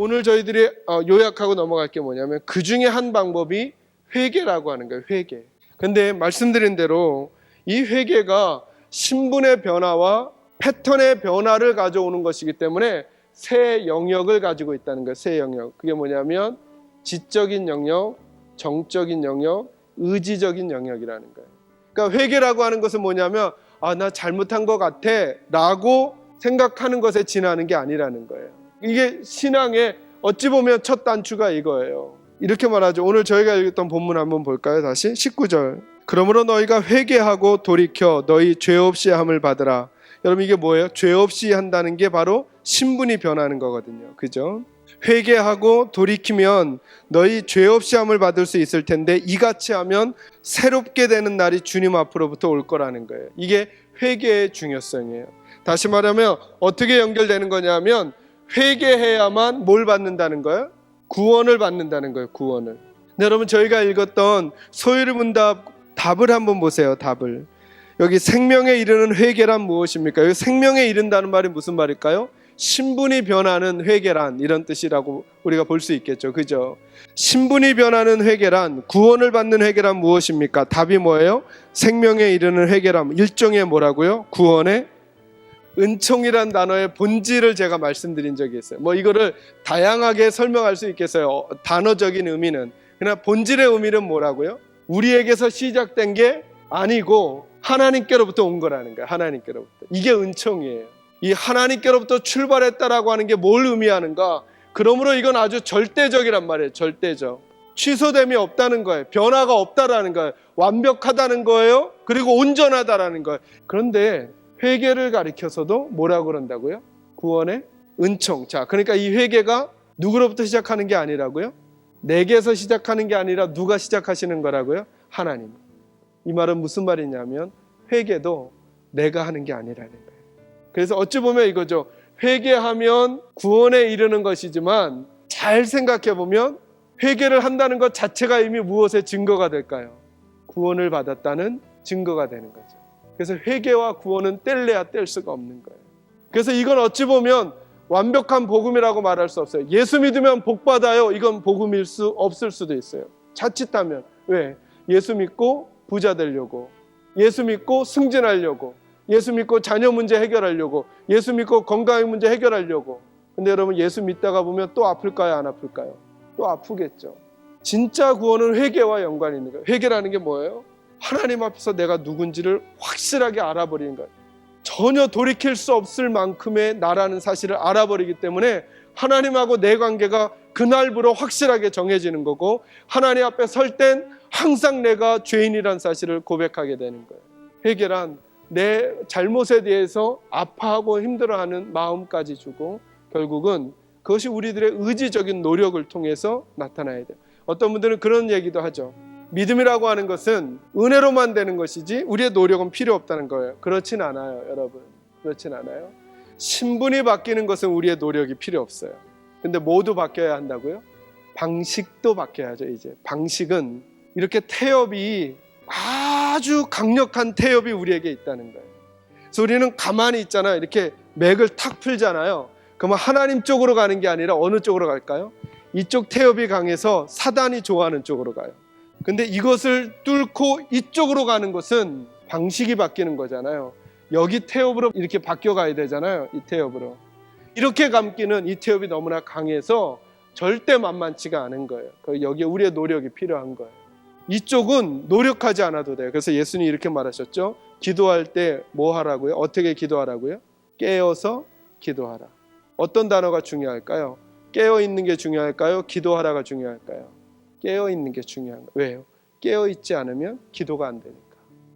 오늘 저희들이 어, 요약하고 넘어갈 게 뭐냐면 그 중에 한 방법이 회개라고 하는 거예요. 회개. 근데 말씀드린 대로 이 회개가 신분의 변화와 패턴의 변화를 가져오는 것이기 때문에 새 영역을 가지고 있다는 거예요. 새 영역. 그게 뭐냐면 지적인 영역, 정적인 영역, 의지적인 영역이라는 거예요. 그러니까 회개라고 하는 것은 뭐냐면 아, 나 잘못한 것 같아 라고 생각하는 것에 지나는 게 아니라는 거예요. 이게 신앙의 어찌 보면 첫 단추가 이거예요. 이렇게 말하죠. 오늘 저희가 읽었던 본문 한번 볼까요? 다시 19절. 그러므로 너희가 회개하고 돌이켜 너희 죄 없이 함을 받으라. 여러분 이게 뭐예요? 죄 없이 한다는 게 바로 신분이 변하는 거거든요. 그죠? 회개하고 돌이키면 너희 죄 없이 함을 받을 수 있을 텐데 이같이 하면 새롭게 되는 날이 주님 앞으로부터 올 거라는 거예요. 이게 회개의 중요성이에요. 다시 말하면 어떻게 연결되는 거냐면 회개해야만 뭘 받는다는 거예요? 구원을 받는다는 거예요. 구원을. 근데 여러분 저희가 읽었던 소유리 문답 답을 한번 보세요. 답을. 여기 생명에 이르는 회개란 무엇입니까? 여기 생명에 이른다는 말이 무슨 말일까요? 신분이 변하는 회개란 이런 뜻이라고 우리가 볼 수 있겠죠. 그죠? 신분이 변하는 회개란 구원을 받는 회개란 무엇입니까? 답이 뭐예요? 생명에 이르는 회개란 일종의 뭐라고요? 구원의 은총이란 단어의 본질을 제가 말씀드린 적이 있어요. 뭐 이거를 다양하게 설명할 수 있겠어요. 어, 단어적인 의미는. 그러나 본질의 의미는 뭐라고요? 우리에게서 시작된 게 아니고 하나님께로부터 온 거라는 거예요. 하나님께로부터. 이게 은총이에요. 이 하나님께로부터 출발했다라고 하는 게 뭘 의미하는가? 그러므로 이건 아주 절대적이란 말이에요. 절대적. 취소됨이 없다는 거예요. 변화가 없다라는 거예요. 완벽하다는 거예요. 그리고 온전하다라는 거예요. 그런데 회개를 가리켜서도 뭐라고 그런다고요? 구원의 은총. 자, 그러니까 이 회개가 누구로부터 시작하는 게 아니라고요? 내게서 시작하는 게 아니라 누가 시작하시는 거라고요? 하나님. 이 말은 무슨 말이냐면 회개도 내가 하는 게 아니라는 거예요. 그래서 어찌 보면 이거죠. 회개하면 구원에 이르는 것이지만 잘 생각해 보면 회개를 한다는 것 자체가 이미 무엇의 증거가 될까요? 구원을 받았다는 증거가 되는 거죠. 그래서 회개와 구원은 뗄래야 뗄 수가 없는 거예요. 그래서 이건 어찌 보면 완벽한 복음이라고 말할 수 없어요. 예수 믿으면 복 받아요. 이건 복음일 수 없을 수도 있어요. 자칫하면 왜? 예수 믿고 부자 되려고, 예수 믿고 승진하려고, 예수 믿고 자녀 문제 해결하려고, 예수 믿고 건강의 문제 해결하려고. 근데 여러분 예수 믿다가 보면 또 아플까요? 안 아플까요? 또 아프겠죠. 진짜 구원은 회개와 연관이 있는 거예요. 회개라는 게 뭐예요? 하나님 앞에서 내가 누군지를 확실하게 알아버리는 거예요. 전혀 돌이킬 수 없을 만큼의 나라는 사실을 알아버리기 때문에 하나님하고 내 관계가 그날부로 확실하게 정해지는 거고 하나님 앞에 설 땐 항상 내가 죄인이란 사실을 고백하게 되는 거예요. 회개란 내 잘못에 대해서 아파하고 힘들어하는 마음까지 주고 결국은 그것이 우리들의 의지적인 노력을 통해서 나타나야 돼요. 어떤 분들은 그런 얘기도 하죠. 믿음이라고 하는 것은 은혜로만 되는 것이지 우리의 노력은 필요 없다는 거예요. 그렇진 않아요, 여러분. 그렇진 않아요. 신분이 바뀌는 것은 우리의 노력이 필요 없어요. 근데 모두 바뀌어야 한다고요? 방식도 바뀌어야죠, 이제. 방식은 이렇게 태엽이 아주 강력한 태엽이 우리에게 있다는 거예요. 그래서 우리는 가만히 있잖아요. 이렇게 맥을 탁 풀잖아요. 그러면 하나님 쪽으로 가는 게 아니라 어느 쪽으로 갈까요? 이쪽 태엽이 강해서 사단이 좋아하는 쪽으로 가요. 근데 이것을 뚫고 이쪽으로 가는 것은 방식이 바뀌는 거잖아요. 여기 태엽으로 이렇게 바뀌어 가야 되잖아요. 이 태엽으로. 이렇게 감기는 이 태엽이 너무나 강해서 절대 만만치가 않은 거예요. 그 여기에 우리의 노력이 필요한 거예요. 이쪽은 노력하지 않아도 돼요. 그래서 예수님이 이렇게 말하셨죠. 기도할 때 뭐 하라고요? 어떻게 기도하라고요? 깨어서 기도하라. 어떤 단어가 중요할까요? 깨어 있는 게 중요할까요? 기도하라가 중요할까요? 깨어 있는 게 중요한 거예요. 왜요? 깨어 있지 않으면 기도가 안 되니까.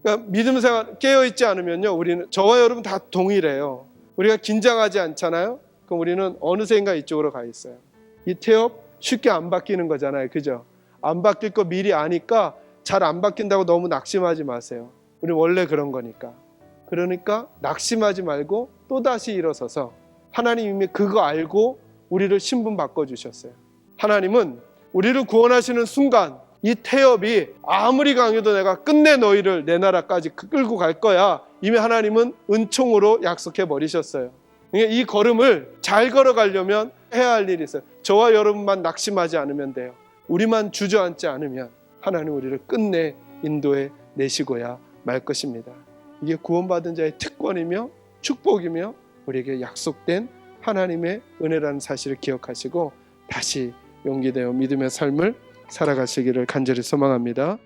그러니까 믿음 생활 깨어 있지 않으면요, 우리는 저와 여러분 다 동일해요. 우리가 긴장하지 않잖아요. 그럼 우리는 어느새인가 이쪽으로 가 있어요. 이 태엽 쉽게 안 바뀌는 거잖아요, 그죠? 안 바뀔 거 미리 아니까 잘 안 바뀐다고 너무 낙심하지 마세요. 우리 원래 그런 거니까. 그러니까 낙심하지 말고 또 다시 일어서서 하나님 이미 그거 알고 우리를 신분 바꿔 주셨어요. 하나님은 우리를 구원하시는 순간 이 태엽이 아무리 강해도 내가 끝내 너희를 내 나라까지 끌고 갈 거야. 이미 하나님은 은총으로 약속해 버리셨어요. 그러니까 이 걸음을 잘 걸어가려면 해야 할 일이 있어요. 저와 여러분만 낙심하지 않으면 돼요. 우리만 주저앉지 않으면 하나님 우리를 끝내 인도해 내시고야 말 것입니다. 이게 구원받은 자의 특권이며 축복이며 우리에게 약속된 하나님의 은혜라는 사실을 기억하시고 다시 용기되어 믿음의 삶을 살아가시기를 간절히 소망합니다.